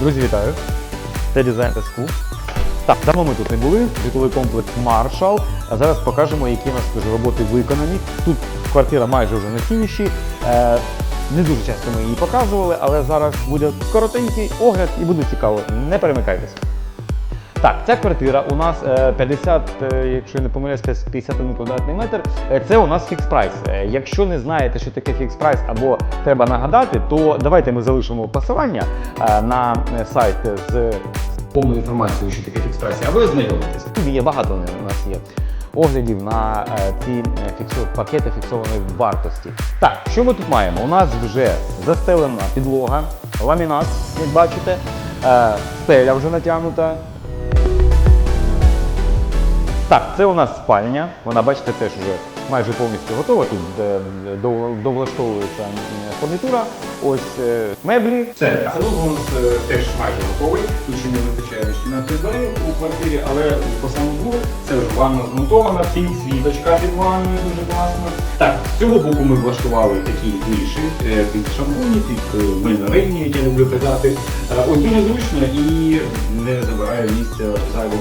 Друзі, вітаю! Це дизайн СКУ. Так, давно ми тут не були. Житловий комплекс Маршал. А зараз покажемо, які у нас вже роботи виконані. Тут квартира майже вже на фініші. Е, не дуже часто ми її показували, але зараз буде коротенький огляд і буде цікаво. Не перемикайтеся. Так, ця квартира у нас е, 50, е, якщо я не помиляюсь, 51 квадратний метр. Е, Це у нас фікс прайс. Е, Якщо не знаєте, що таке фікс прайс або треба нагадати, то давайте ми залишимо посилання е, на е, сайт з повною інформацією, що таке фікс прайс, а ви ознайомитесь. Є багато у нас є оглядів на е, ці е, фіксу- пакети фіксованої вартості. Так, що ми тут маємо? У нас вже застелена підлога, ламінат, як бачите, е, стеля вже натягнута. Так, це у нас спальня. Вона, бачите, теж вже майже повністю готова. Тут е, довлаштовується фурнітура. Ось е, меблі. Це салон у нас е, теж майже готовий. Тут ще не вистачає кімнатної двері у квартирі, але по самому це вже ванна змонтована, підсвіточка під ванною дуже класно. Так, з цього боку ми влаштували такі ніші під шампуні, під мильне як я люблю казати. Ось дуже зручно і не забирає місця зайвим